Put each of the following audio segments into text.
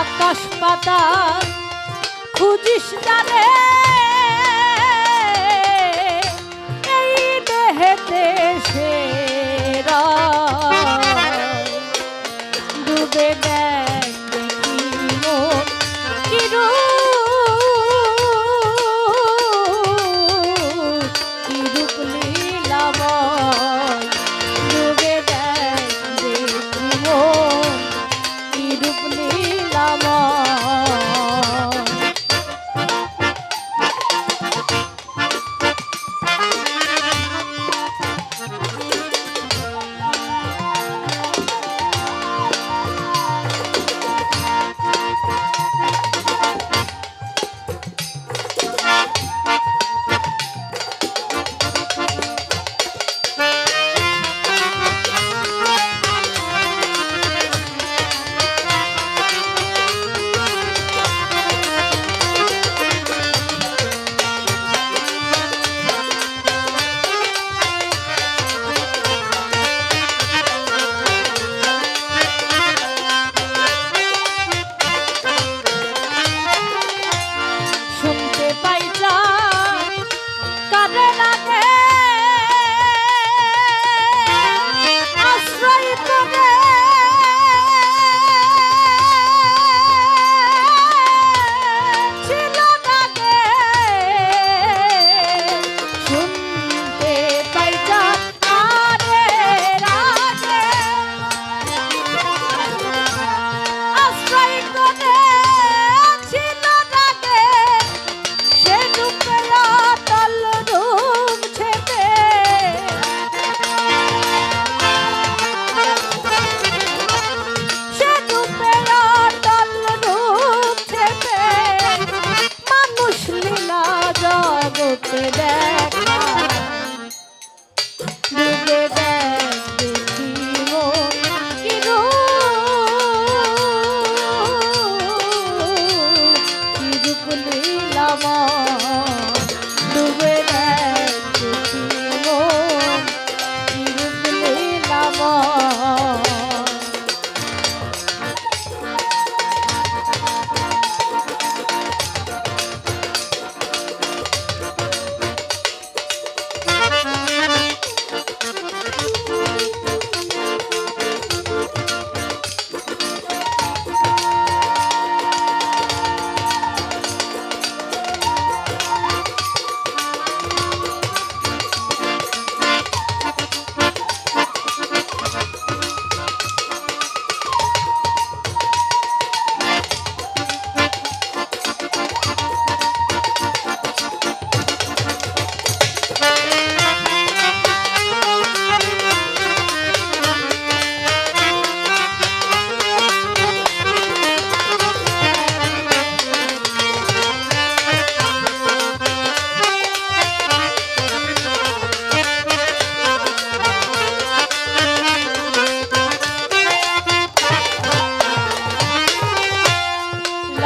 আকাশ পাতা খুঁজিস তারে? এই দেহেতে সেরা ডুবে দেয় দেখা।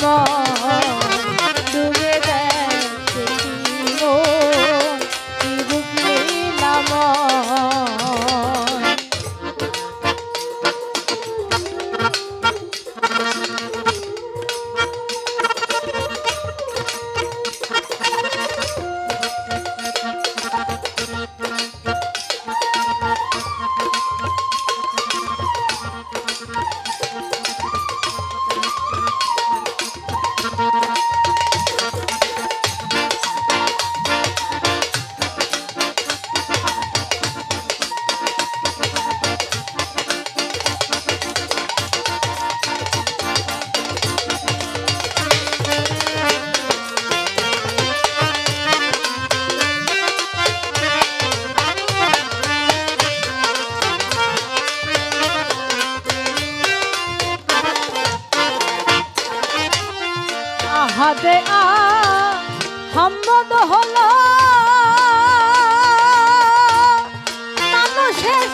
Oh. দে সম্মত হল। মানুষের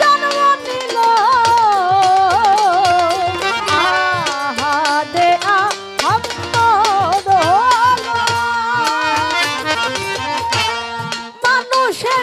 জন্ম নিল। দে সম্মত হল। মানুষের